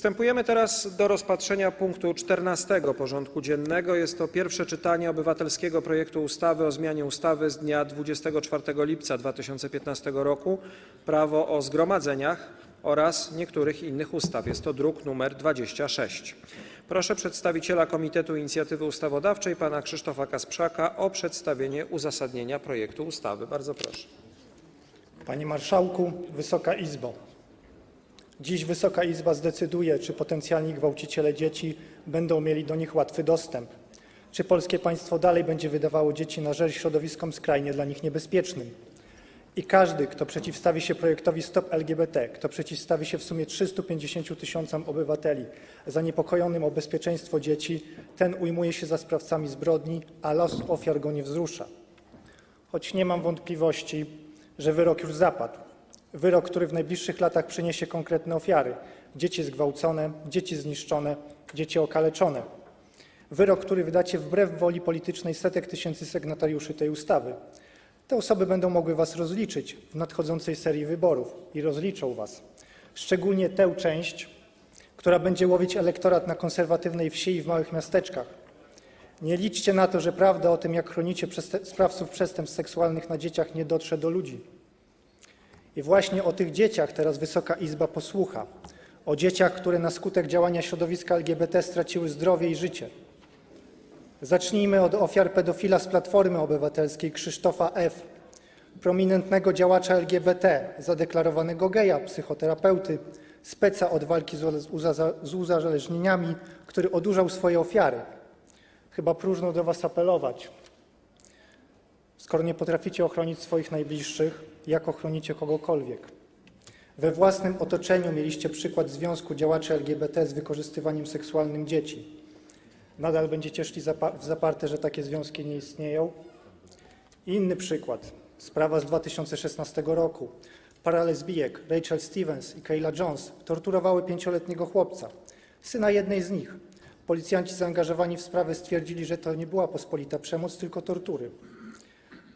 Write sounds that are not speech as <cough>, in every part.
Przystępujemy teraz do rozpatrzenia punktu 14 porządku dziennego. Jest to pierwsze czytanie obywatelskiego projektu ustawy o zmianie ustawy z dnia 24 lipca 2015 roku Prawo o zgromadzeniach oraz niektórych innych ustaw. Jest to druk nr 26. Proszę przedstawiciela Komitetu Inicjatywy Ustawodawczej pana Krzysztofa Kasprzaka o przedstawienie uzasadnienia projektu ustawy. Bardzo proszę. Panie Marszałku, Wysoka Izbo. Dziś Wysoka Izba zdecyduje, czy potencjalni gwałciciele dzieci będą mieli do nich łatwy dostęp. Czy polskie państwo dalej będzie wydawało dzieci na rzeź środowiskom skrajnie dla nich niebezpiecznym. I każdy, kto przeciwstawi się projektowi Stop LGBT, kto przeciwstawi się w sumie 350 tysiącom obywateli zaniepokojonym o bezpieczeństwo dzieci, ten ujmuje się za sprawcami zbrodni, a los ofiar go nie wzrusza. Choć nie mam wątpliwości, że wyrok już zapadł. Wyrok, który w najbliższych latach przyniesie konkretne ofiary: dzieci zgwałcone, dzieci zniszczone, dzieci okaleczone. Wyrok, który wydacie wbrew woli politycznej setek tysięcy sygnatariuszy tej ustawy. Te osoby będą mogły Was rozliczyć w nadchodzącej serii wyborów i rozliczą Was. Szczególnie tę część, która będzie łowić elektorat na konserwatywnej wsi i w małych miasteczkach. Nie liczcie na to, że prawda o tym, jak chronicie sprawców przestępstw seksualnych na dzieciach, nie dotrze do ludzi. I właśnie o tych dzieciach teraz Wysoka Izba posłucha. O dzieciach, które na skutek działania środowiska LGBT straciły zdrowie i życie. Zacznijmy od ofiar pedofila z Platformy Obywatelskiej Krzysztofa F., prominentnego działacza LGBT, zadeklarowanego geja, psychoterapeuty, speca od walki z uza- z uzależnieniami, który odurzał swoje ofiary. Chyba próżno do Was apelować. Skoro nie potraficie ochronić swoich najbliższych, jak ochronicie kogokolwiek? We własnym otoczeniu mieliście przykład związku działaczy LGBT z wykorzystywaniem seksualnym dzieci. Nadal będziecie szli w zaparte, że takie związki nie istnieją? Inny przykład. Sprawa z 2016 roku. Para lesbijek, Rachel Stevens i Kayla Jones, torturowały pięcioletniego chłopca, syna jednej z nich. Policjanci zaangażowani w sprawę stwierdzili, że to nie była pospolita przemoc, tylko tortury.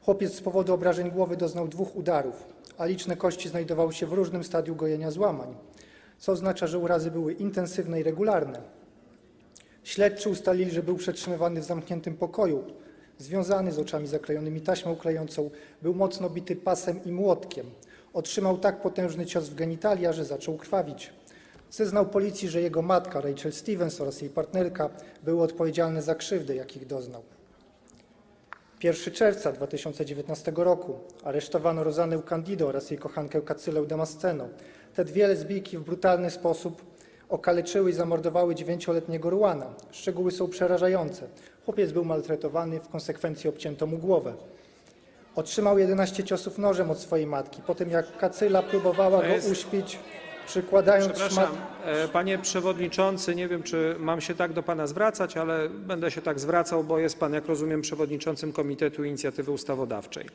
Chłopiec z powodu obrażeń głowy doznał dwóch udarów, a liczne kości znajdowały się w różnym stadium gojenia złamań, co oznacza, że urazy były intensywne i regularne. Śledczy ustalili, że był przetrzymywany w zamkniętym pokoju, związany z oczami zaklejonymi taśmą klejącą, był mocno bity pasem i młotkiem. Otrzymał tak potężny cios w genitalia, że zaczął krwawić. Zeznał policji, że jego matka, Rachel Stevens oraz jej partnerka były odpowiedzialne za krzywdę, jakich doznał. 1 czerwca 2019 roku aresztowano Rozanę Candido oraz jej kochankę Kacylę Damasceno. Te dwie lesbijki w brutalny sposób okaleczyły i zamordowały dziewięcioletniego Ruana. Szczegóły są przerażające. Chłopiec był maltretowany, w konsekwencji obcięto mu głowę. Otrzymał 11 ciosów nożem od swojej matki, po tym jak Kacyla próbowała go uśpić, przykładając Przepraszam, szmat... e, panie przewodniczący, nie wiem, czy mam się tak do pana zwracać, ale będę się tak zwracał, bo jest pan, jak rozumiem, przewodniczącym Komitetu Inicjatywy Ustawodawczej.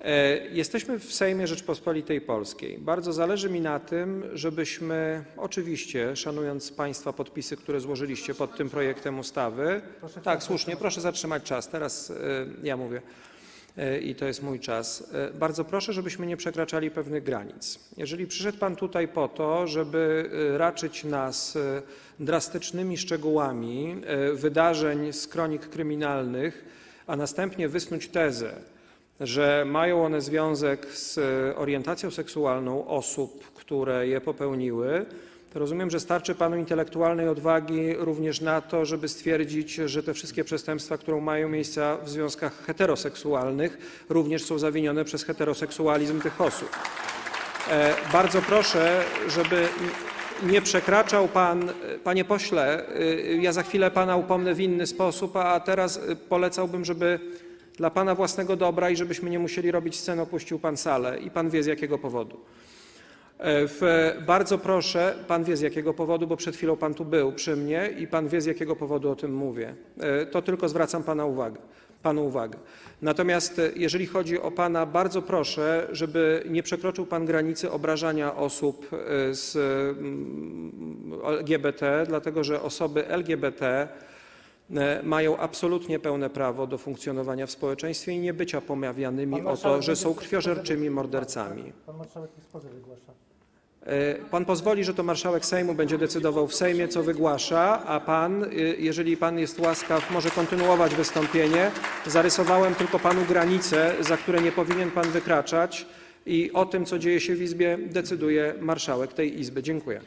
E, Jesteśmy w Sejmie Rzeczpospolitej Polskiej. Bardzo zależy mi na tym, żebyśmy, oczywiście, szanując państwa podpisy, które złożyliście pod tym projektem ustawy, tak, słusznie, proszę zatrzymać czas. Teraz e, ja mówię i to jest mój czas. E, Bardzo proszę, żebyśmy nie przekraczali pewnych granic. Jeżeli przyszedł Pan tutaj po to, żeby e, raczyć nas e, drastycznymi szczegółami e, wydarzeń z kronik kryminalnych, a następnie wysnuć tezę, że mają one związek z e, orientacją seksualną osób, które je popełniły, rozumiem, że starczy panu intelektualnej odwagi również na to, żeby stwierdzić, że te wszystkie przestępstwa, które mają miejsce w związkach heteroseksualnych, również są zawinione przez heteroseksualizm tych osób. E, Bardzo proszę, żeby nie przekraczał pan, panie pośle, y, ja za chwilę pana upomnę w inny sposób, a teraz polecałbym, żeby dla pana własnego dobra i żebyśmy nie musieli robić scen, opuścił pan salę i pan wie z jakiego powodu. E, W, bardzo proszę, pan wie z jakiego powodu, bo przed chwilą pan tu był przy mnie i pan wie z jakiego powodu o tym mówię. E, To tylko zwracam pana uwagę, panu uwagę. Natomiast e, jeżeli chodzi o pana, bardzo proszę, żeby nie przekroczył pan granicy obrażania osób z mm, LGBT, dlatego że osoby LGBT mają absolutnie pełne prawo do funkcjonowania w społeczeństwie i nie bycia pomawianymi o to, że są krwiożerczymi mordercami. Pan marszałek ekspozy wygłasza. E, Pan pozwoli, że to marszałek Sejmu będzie decydował w Sejmie, co wygłasza, a pan, y, jeżeli pan jest łaskaw, może kontynuować wystąpienie. Zarysowałem tylko panu granice, za które nie powinien pan wykraczać i o tym, co dzieje się w Izbie, decyduje marszałek tej Izby. Dziękuję.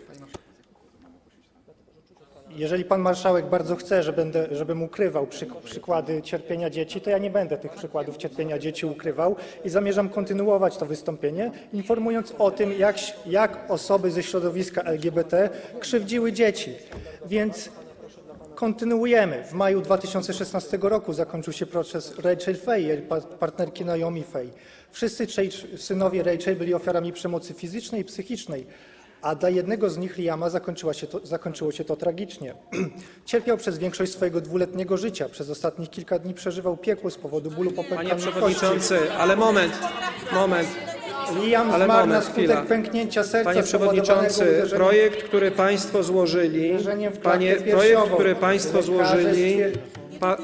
Jeżeli pan marszałek bardzo chce, że żebym ukrywał przyk- przykłady cierpienia dzieci, to ja nie będę tych przykładów cierpienia dzieci ukrywał i zamierzam kontynuować to wystąpienie, informując o tym, jak, jak osoby ze środowiska LGBT krzywdziły dzieci. Więc kontynuujemy. W maju 2016 roku zakończył się proces Rachel Fay, partnerki Naomi Fay. Wszyscy trzej synowie Rachel byli ofiarami przemocy fizycznej i psychicznej, a dla jednego z nich, Liama, się to, zakończyło się to tragicznie. <clears throat> Cierpiał przez większość swojego dwuletniego życia. Przez ostatnich kilka dni przeżywał piekło z powodu bólu Panie popękanej kości. przewodniczący, ale moment, moment. Liam ale zmarł na moment, skutek chwila. pęknięcia serca Panie spowodowanego przewodniczący, uderzeniem- projekt, który państwo złożyli, Uderzeniem w panie, projekt, piersiową. który państwo Lekarze złożyli, pa,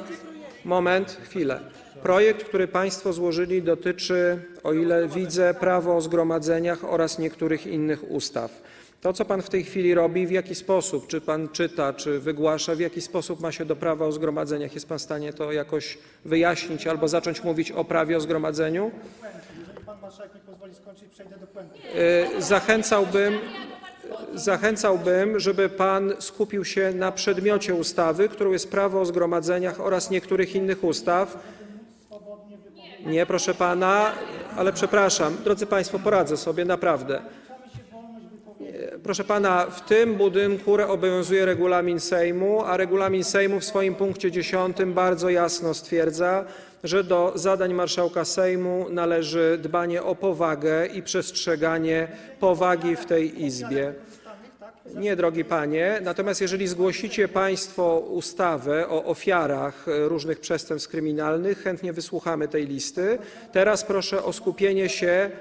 moment, chwilę. Projekt, który państwo złożyli dotyczy, o ile widzę, prawo o zgromadzeniach oraz niektórych innych ustaw. To, co pan w tej chwili robi, w jaki sposób, czy pan czyta, czy wygłasza, w jaki sposób ma się do prawa o zgromadzeniach, jest pan w stanie to jakoś wyjaśnić albo zacząć mówić o prawie o zgromadzeniu? Y, Zachęcałbym, zachęcałbym, żeby pan skupił się na przedmiocie ustawy, którą jest prawo o zgromadzeniach oraz niektórych innych ustaw. Nie, proszę pana, ale przepraszam, drodzy państwo, poradzę sobie naprawdę. Proszę pana, w tym budynku obowiązuje regulamin Sejmu, a regulamin Sejmu w swoim punkcie 10 bardzo jasno stwierdza, że do zadań marszałka Sejmu należy dbanie o powagę i przestrzeganie powagi w tej Izbie. Nie, drogi panie. Natomiast jeżeli zgłosicie państwo ustawę o ofiarach e, różnych przestępstw kryminalnych, chętnie wysłuchamy tej listy. Teraz proszę o skupienie się,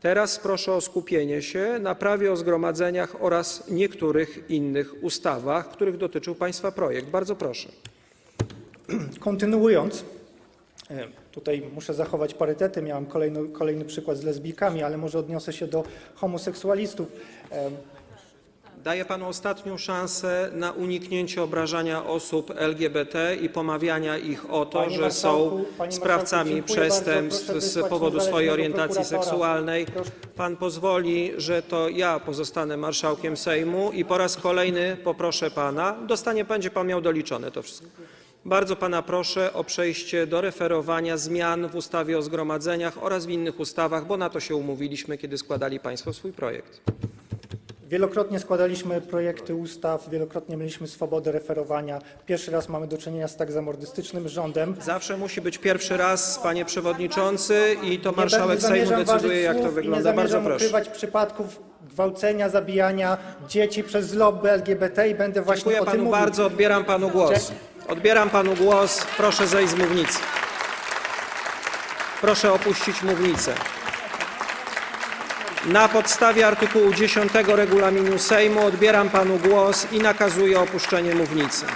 teraz proszę o skupienie się na prawie o zgromadzeniach oraz niektórych innych ustawach, których dotyczył państwa projekt. Bardzo proszę. Kontynuując, e, tutaj muszę zachować parytety, miałem kolejny, kolejny przykład z lesbijkami, ale może odniosę się do homoseksualistów. E, Daję panu ostatnią szansę na uniknięcie obrażania osób LGBT i pomawiania ich o to, Panie że marszałku, są panie sprawcami marszałku, dziękuję bardzo. przestępstw Proszę z wysłać powodu swojej niezależnego orientacji prokuratora. seksualnej. Proszę- Pan pozwoli, że to ja pozostanę marszałkiem Sejmu i po raz kolejny poproszę pana, dostanie, będzie pan miał doliczone to wszystko. Bardzo pana proszę o przejście do referowania zmian w ustawie o zgromadzeniach oraz w innych ustawach, bo na to się umówiliśmy, kiedy składali państwo swój projekt. Wielokrotnie składaliśmy projekty ustaw, wielokrotnie mieliśmy swobodę referowania. Pierwszy raz mamy do czynienia z tak zamordystycznym rządem. Zawsze musi być pierwszy raz, panie przewodniczący, i to marszałek Sejmu zamierzam decyduje, ważyć jak to słów wygląda. I nie Bardzo zamierzam proszę. ukrywać przypadków gwałcenia, zabijania dzieci przez lobby LGBT i będę właśnie Dziękuję o tym panu mówił. bardzo, odbieram panu głos. Odbieram panu głos, proszę zejść z mównicy. Proszę opuścić mównicę. Na podstawie artykułu 10 regulaminu Sejmu odbieram panu głos i nakazuję opuszczenie mównicy.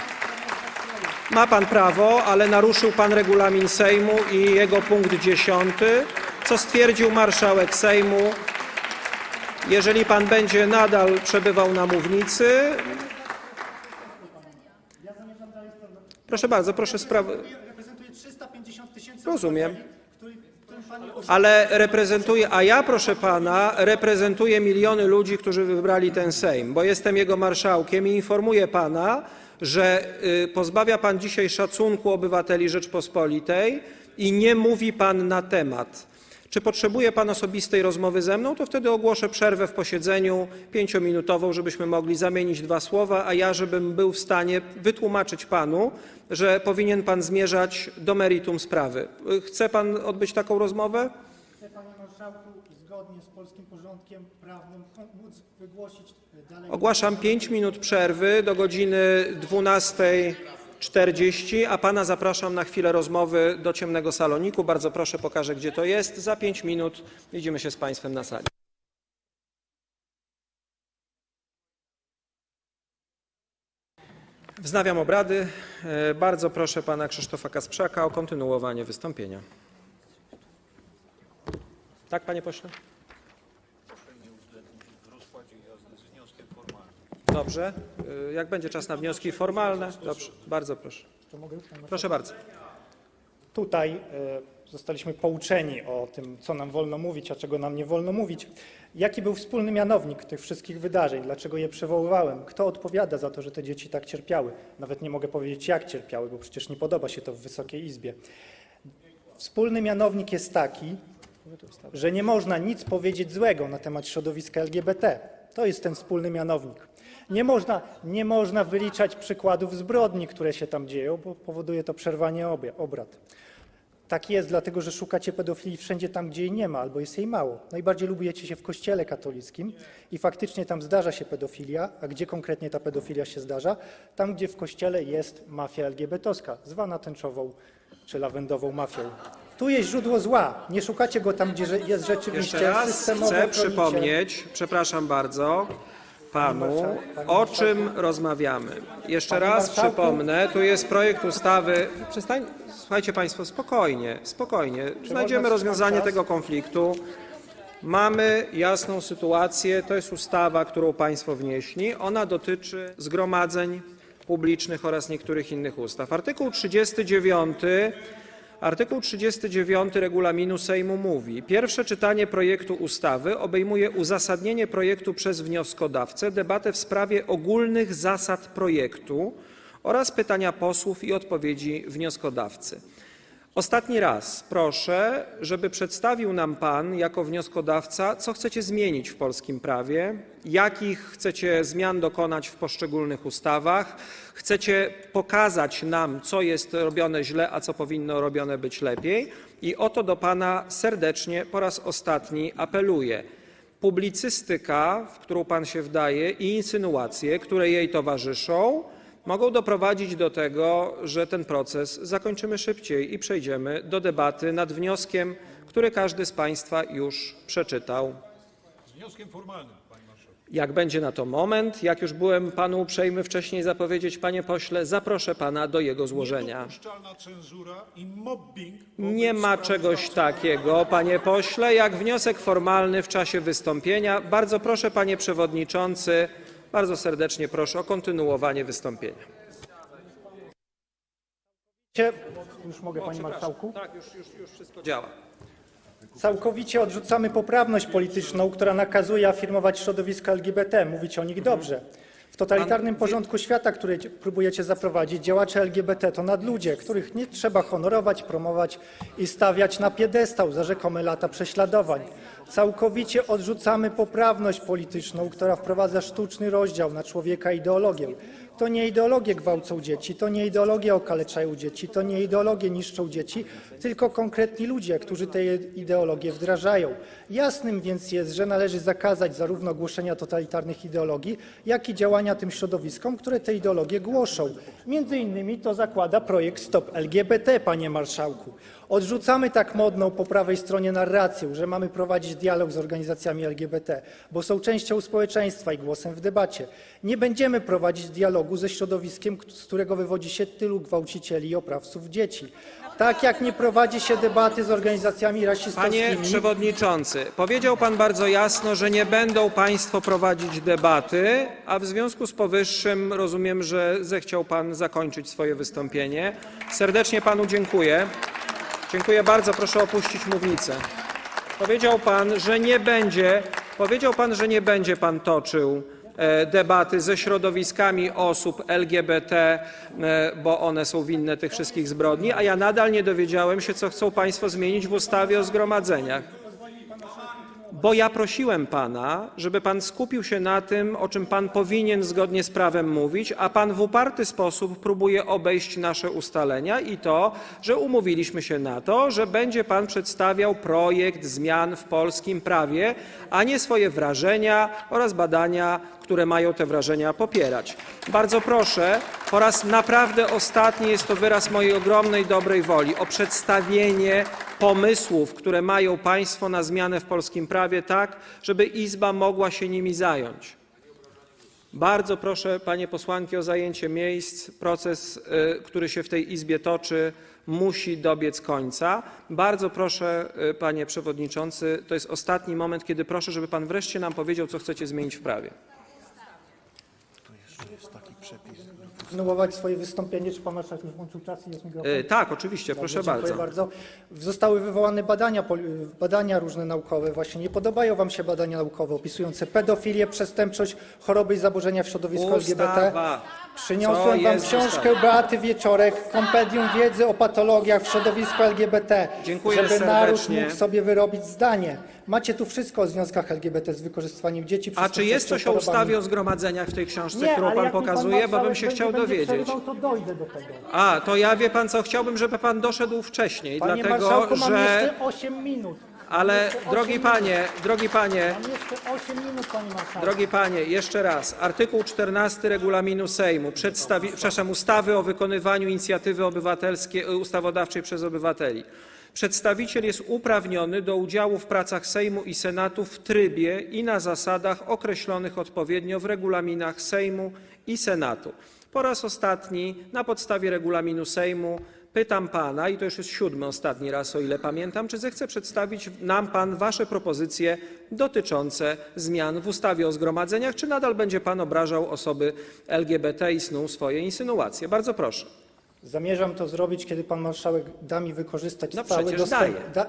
Ma pan prawo, ale naruszył pan regulamin Sejmu i jego punkt 10, co stwierdził marszałek Sejmu. Jeżeli pan będzie nadal przebywał na mównicy, Proszę bardzo, proszę sprawę. Reprezentuję 350 tysięcy Rozumiem. Ale reprezentuję, a ja, proszę pana, reprezentuję miliony ludzi, którzy wybrali ten Sejm, bo jestem jego marszałkiem i informuję pana, że y, pozbawia pan dzisiaj szacunku obywateli Rzeczpospolitej i nie mówi pan na temat. Czy potrzebuje pan osobistej rozmowy ze mną, to wtedy ogłoszę przerwę w posiedzeniu pięciominutową, żebyśmy mogli zamienić dwa słowa, a ja, żebym był w stanie wytłumaczyć panu, że powinien pan zmierzać do meritum sprawy. Chce pan odbyć taką rozmowę? Chcę panie marszałku zgodnie z polskim porządkiem prawnym móc wygłosić dalej. Ogłaszam 5 minut przerwy do godziny 12.40, a pana zapraszam na chwilę rozmowy do ciemnego saloniku. Bardzo proszę, pokażę gdzie to jest. Za 5 minut widzimy się z państwem na sali. Wznawiam obrady. E, Bardzo proszę pana Krzysztofa Kasprzaka o kontynuowanie wystąpienia. Tak, panie pośle? Dobrze. Y, Jak będzie czas na wnioski formalne? Dobrze. Bardzo proszę. Proszę bardzo. Tutaj e, zostaliśmy pouczeni o tym, co nam wolno mówić, a czego nam nie wolno mówić. Jaki był wspólny mianownik tych wszystkich wydarzeń? Dlaczego je przywoływałem? Kto odpowiada za to, że te dzieci tak cierpiały? Nawet nie mogę powiedzieć, jak cierpiały, bo przecież nie podoba się to w Wysokiej Izbie. Wspólny mianownik jest taki, że nie można nic powiedzieć złego na temat środowiska LGBT. To jest ten wspólny mianownik. Nie można, nie można wyliczać przykładów zbrodni, które się tam dzieją, bo powoduje to przerwanie obie- obrad. Tak jest, dlatego że szukacie pedofilii wszędzie tam, gdzie jej nie ma, albo jest jej mało. Najbardziej lubujecie się w kościele katolickim i faktycznie tam zdarza się pedofilia. A gdzie konkretnie ta pedofilia się zdarza? Tam, gdzie w kościele jest mafia LGBT-owska, zwana tęczową czy lawendową mafią. Tu jest źródło zła. Nie szukacie go tam, gdzie jest rzeczywiście Jeszcze raz chcę chronicie. przypomnieć, przepraszam bardzo, panu, o czym rozmawiamy. Jeszcze raz przypomnę, tu jest projekt ustawy. Przestań, słuchajcie państwo, spokojnie, spokojnie. Znajdziemy rozwiązanie tego konfliktu. Mamy jasną sytuację, to jest ustawa, którą państwo wnieśli. Ona dotyczy zgromadzeń publicznych oraz niektórych innych ustaw. Artykuł 39 Artykuł 39 regulaminu Sejmu mówi: Pierwsze czytanie projektu ustawy obejmuje uzasadnienie projektu przez wnioskodawcę, debatę w sprawie ogólnych zasad projektu oraz pytania posłów i odpowiedzi wnioskodawcy. Ostatni raz proszę, żeby przedstawił nam Pan jako wnioskodawca, co chcecie zmienić w polskim prawie, jakich chcecie zmian dokonać w poszczególnych ustawach. Chcecie pokazać nam, co jest robione źle, a co powinno robione być lepiej. I o to do Pana serdecznie po raz ostatni apeluję. Publicystyka, w którą Pan się wdaje, i insynuacje, które jej towarzyszą, mogą doprowadzić do tego, że ten proces zakończymy szybciej i przejdziemy do debaty nad wnioskiem, który każdy z Państwa już przeczytał. Z wnioskiem formalnym, panie marszałku. Jak będzie na to moment, jak już byłem Panu uprzejmy wcześniej zapowiedzieć, Panie Pośle, zaproszę Pana do jego złożenia. Niedopuszczalna cenzura i mobbing. Nie ma czegoś sprawozdawcy. takiego, Panie Pośle, jak wniosek formalny w czasie wystąpienia. Bardzo proszę, Panie Przewodniczący, bardzo serdecznie proszę o kontynuowanie wystąpienia. Już mogę, panie marszałku? Tak, już, już, już wszystko działa. Całkowicie odrzucamy poprawność polityczną, która nakazuje afirmować środowiska LGBT, mówić o nich dobrze. W totalitarnym porządku świata, który próbujecie zaprowadzić, działacze LGBT to nadludzie, których nie trzeba honorować, promować i stawiać na piedestał za rzekome lata prześladowań. Całkowicie odrzucamy poprawność polityczną, która wprowadza sztuczny rozdział na człowieka i ideologię. To nie ideologie gwałcą dzieci, to nie ideologie okaleczają dzieci, to nie ideologie niszczą dzieci, tylko konkretni ludzie, którzy te ideologie wdrażają. Jasnym więc jest, że należy zakazać zarówno głoszenia totalitarnych ideologii, jak i działania tym środowiskom, które te ideologie głoszą. Między innymi to zakłada projekt Stop LGBT, panie marszałku. Odrzucamy tak modną po prawej stronie narrację, że mamy prowadzić dialog z organizacjami LGBT, bo są częścią społeczeństwa i głosem w debacie. Nie będziemy prowadzić dialogu ze środowiskiem, z którego wywodzi się tylu gwałcicieli i oprawców dzieci. Tak jak nie prowadzi się debaty z organizacjami rasistowskimi. Panie Przewodniczący, powiedział Pan bardzo jasno, że nie będą Państwo prowadzić debaty, a w związku z powyższym rozumiem, że zechciał Pan zakończyć swoje wystąpienie. Serdecznie Panu dziękuję. Dziękuję bardzo, proszę opuścić mównicę. Powiedział Pan, że nie będzie, powiedział Pan, że nie będzie Pan toczył e, debaty ze środowiskami osób LGBT, e, bo one są winne tych wszystkich zbrodni, a ja nadal nie dowiedziałem się, co chcą Państwo zmienić w ustawie o zgromadzeniach. Bo ja prosiłem Pana, żeby Pan skupił się na tym, o czym Pan powinien zgodnie z prawem mówić, a Pan w uparty sposób próbuje obejść nasze ustalenia i to, że umówiliśmy się na to, że będzie Pan przedstawiał projekt zmian w polskim prawie, a nie swoje wrażenia oraz badania, które mają te wrażenia popierać. Bardzo proszę, po raz naprawdę ostatni jest to wyraz mojej ogromnej dobrej woli o przedstawienie pomysłów, które mają Państwo na zmianę w polskim prawie, tak, żeby Izba mogła się nimi zająć. Bardzo proszę Panie posłanki o zajęcie miejsc. Proces, y, który się w tej Izbie toczy, musi dobiec końca. Bardzo proszę, y, Panie Przewodniczący, to jest ostatni moment, kiedy proszę, żeby Pan wreszcie nam powiedział, co chcecie zmienić w prawie. Kontynuować swoje wystąpienie. Czy pan marszałek już włączył czas i jest mikrofon? E, Tak, oczywiście, Dobrze, proszę dziękuję bardzo. bardzo. Zostały wywołane badania, pol- badania różne naukowe. Właśnie nie podobają Wam się badania naukowe opisujące pedofilię, przestępczość, choroby i zaburzenia w środowisku LGBT. Ustawa. Przyniosłem Wam jest książkę ustawa? Beaty Wieczorek, kompendium wiedzy o patologiach w środowisku LGBT, Dziękuję żeby naród serdecznie. mógł sobie wyrobić zdanie. Macie tu wszystko o związkach LGBT z wykorzystywaniem dzieci. A czy jest coś o ustawie o zgromadzeniach w tej książce, Nie, którą ale pan jak mi pokazuje, bo bym marszałek się będzie- chciał będzie dowiedzieć. przerywał, to dojdę do tego. A, to ja wie pan co, chciałbym, żeby pan doszedł wcześniej, Panie dlatego marszałku, mam że. jeszcze 8 minut. Ale drogi panie, drogi panie, Mam jeszcze 8 minut, panie marszałku. drogi panie, jeszcze raz. Artykuł 14 regulaminu Sejmu, przedstawi, przepraszam, ustawy o wykonywaniu inicjatywy obywatelskiej, y, ustawodawczej przez obywateli. Przedstawiciel jest uprawniony do udziału w pracach Sejmu i Senatu w trybie i na zasadach określonych odpowiednio w regulaminach Sejmu i Senatu. Po raz ostatni na podstawie regulaminu Sejmu pytam pana, i to już jest siódmy ostatni raz, o ile pamiętam, czy zechce przedstawić nam pan wasze propozycje dotyczące zmian w ustawie o zgromadzeniach, czy nadal będzie pan obrażał osoby LGBT i snuł swoje insynuacje. Bardzo proszę. Zamierzam to zrobić, kiedy pan marszałek da mi wykorzystać No cały, przecież daje. da,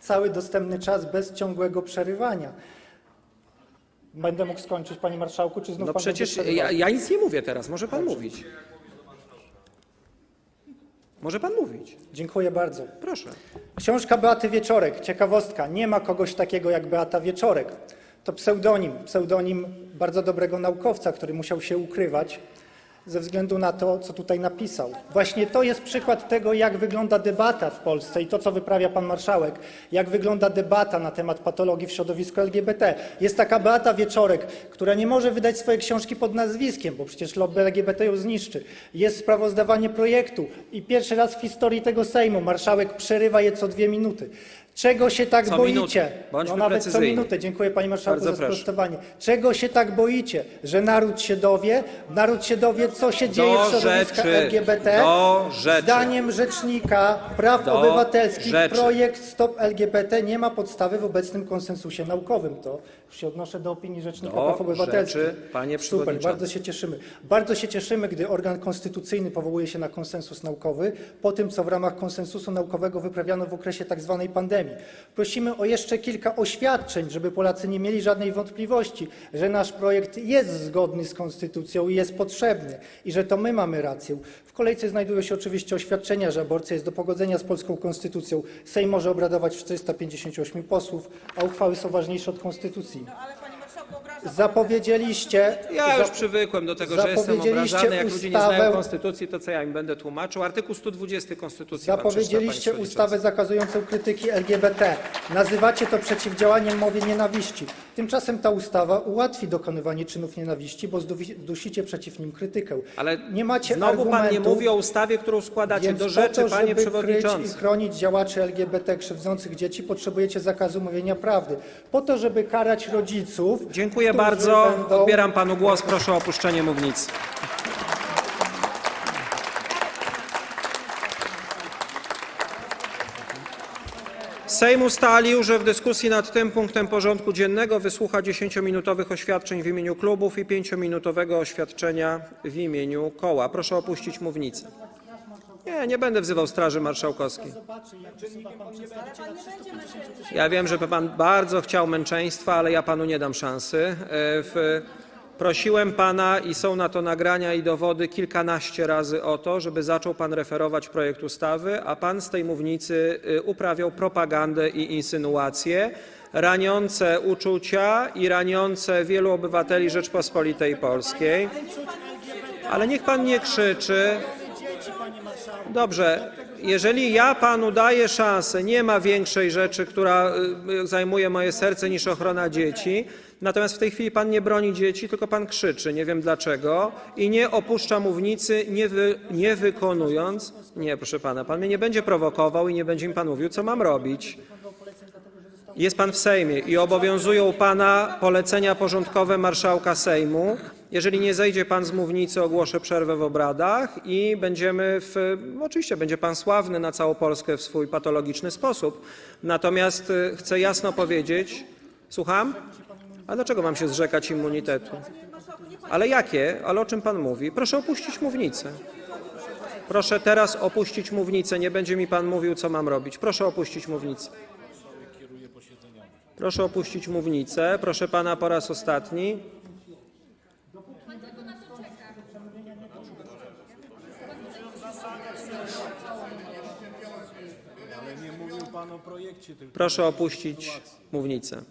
cały dostępny czas bez ciągłego przerywania. Będę mógł skończyć, panie marszałku, czy znów No pan przecież będzie ja, przerywał? ja nic nie mówię teraz, może pan mówić. Może pan mówić. Dziękuję bardzo. Proszę. Książka Beaty Wieczorek. Ciekawostka. Nie ma kogoś takiego jak Beata Wieczorek. To pseudonim, pseudonim bardzo dobrego naukowca, który musiał się ukrywać ze względu na to, co tutaj napisał. Właśnie to jest przykład tego, jak wygląda debata w Polsce i to, co wyprawia pan marszałek, jak wygląda debata na temat patologii w środowisku LGBT. Jest taka Beata Wieczorek, która nie może wydać swojej książki pod nazwiskiem, bo przecież lobby LGBT ją zniszczy. Jest sprawozdawanie projektu i pierwszy raz w historii tego Sejmu marszałek przerywa je co dwie minuty. Czego się tak Co boicie? no nawet precyzyjni. co minutę. Dziękuję panie marszałku Bardzo za proszę. sprostowanie. Czego się tak boicie? Że naród się dowie? Naród się dowie, co się dzieje w środowisku rzeczy. LGBT? Do rzeczy. Zdaniem Rzecznika Praw Do Obywatelskich rzeczy. projekt Stop LGBT nie ma podstawy w obecnym konsensusie naukowym. To się odnoszę do opinii Rzecznika Do Praw Obywatelskich. rzeczy, panie Super, przewodniczący. bardzo się cieszymy. Bardzo się cieszymy, gdy organ konstytucyjny powołuje się na konsensus naukowy, po tym, co w ramach konsensusu naukowego wyprawiano w okresie tak zwanej pandemii. Prosimy o jeszcze kilka oświadczeń, żeby Polacy nie mieli żadnej wątpliwości, że nasz projekt jest zgodny z konstytucją i jest potrzebny i że to my mamy rację. W kolejce znajdują się oczywiście oświadczenia, że aborcja jest do pogodzenia z polską konstytucją. Sejm może obradować w 458 posłów, a uchwały są ważniejsze od konstytucji. Ale Zapowiedzieliście... Ja już przywykłem do tego, że jestem zapowiedzieliście obrażany. Jak ludzie nie znają ustawę- konstytucji, to co ja im będę tłumaczył? Artykuł 120 Konstytucji. pan przeczyta, Zapowiedzieliście panie ustawę zakazującą krytyki LGBT. Nazywacie to przeciwdziałaniem mowie nienawiści. Tymczasem ta ustawa ułatwi dokonywanie czynów nienawiści, bo zduwi- dusicie przeciw nim krytykę. Ale nie macie znowu pan nie mówi o ustawie, którą składacie. więc Do po rzeczy, to, panie żeby kryć i przewodniczący. chronić działaczy LGBT krzywdzących dzieci, potrzebujecie zakazu mówienia prawdy. Po to, żeby karać rodziców. Dziękuję bardzo. Będą... Odbieram panu głos. Proszę o opuszczenie mównicy. Sejm ustalił, że w dyskusji nad tym punktem porządku dziennego wysłucha 10-minutowych oświadczeń w imieniu klubów i 5-minutowego oświadczenia w imieniu koła. Proszę opuścić mównicę. Nie, nie będę wzywał Straży Marszałkowskiej. Ja wiem, że pan bardzo chciał męczeństwa, ale ja panu nie dam szansy. E, W, prosiłem pana i są na to nagrania i dowody kilkanaście razy o to, żeby zaczął pan referować projekt ustawy, a pan z tej mównicy y, uprawiał propagandę i insynuacje raniące uczucia i raniące wielu obywateli Rzeczpospolitej Polskiej. Ale niech pan nie krzyczy. Dobrze, jeżeli ja panu daję szansę, nie ma większej rzeczy, która y, zajmuje moje serce niż ochrona dzieci. Natomiast w tej chwili pan nie broni dzieci, tylko pan krzyczy, nie wiem dlaczego, i nie opuszcza mównicy, nie, wy, nie wykonując. Nie, proszę pana, pan mnie nie będzie prowokował i nie będzie mi pan mówił, co mam robić. Jest pan w Sejmie i obowiązują pana polecenia porządkowe marszałka Sejmu. Jeżeli nie zejdzie pan z mównicy, ogłoszę przerwę w obradach i będziemy w. Oczywiście będzie pan sławny na całą Polskę w swój patologiczny sposób. Natomiast y, chcę jasno powiedzieć. Słucham? A dlaczego mam się zrzekać immunitetu? Ale jakie? Ale o czym pan mówi? Proszę opuścić mównicę. Proszę teraz opuścić mównicę. Nie będzie mi pan mówił, co mam robić. Proszę opuścić mównicę. Proszę opuścić mównicę. Proszę pana po raz ostatni. Proszę opuścić mównicę.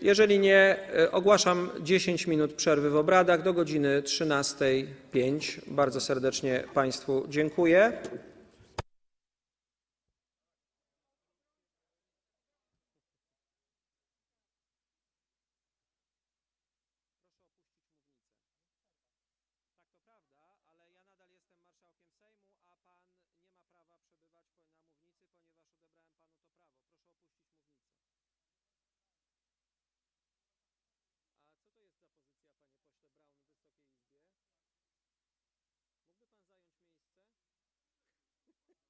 Jeżeli nie, e, ogłaszam 10 minut przerwy w obradach do godziny 13.05. Bardzo serdecznie Państwu dziękuję. Tak, to prawda, ale ja nadal jestem marszałkiem Sejmu, a pan nie ma prawa przebywać po- na mównicy, ponieważ odebrałem panu to prawo. Proszę opuścić mównicę. A co to jest za pozycja, panie pośle Braun, w Wysokiej Izbie?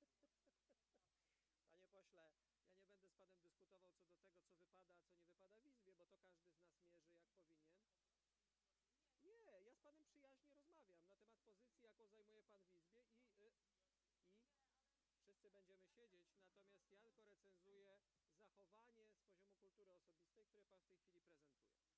Mógłby pan zająć miejsce? Panie pośle, ja nie będę z panem dyskutował co do tego, co nie wypada w Izbie, bo to każdy z nas mierzy jak powinien. Nie, ja z panem przyjaźnie rozmawiam na temat pozycji, jaką zajmuje pan w Izbie i, y, i wszyscy będziemy siedzieć, natomiast ja tylko recenzuję zachowanie z poziomu kultury osobistej, które pan w tej chwili prezentuje.